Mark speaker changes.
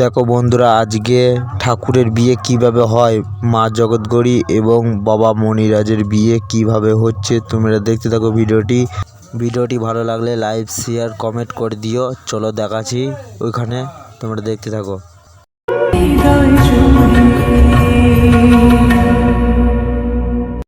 Speaker 1: দেখো বন্ধুরা, আজকে ঠাকুরের বিয়ে কীভাবে হয়, মা জগৎগড়ি এবং বাবা মণিরাজের বিয়ে কীভাবে হচ্ছে তোমরা দেখতে থাকো ভিডিওটি। ভিডিওটি ভালো লাগলে লাইক শেয়ার কমেন্ট করে দিও। চলো দেখাচ্ছি ওইখানে তোমরা দেখতে থাকো।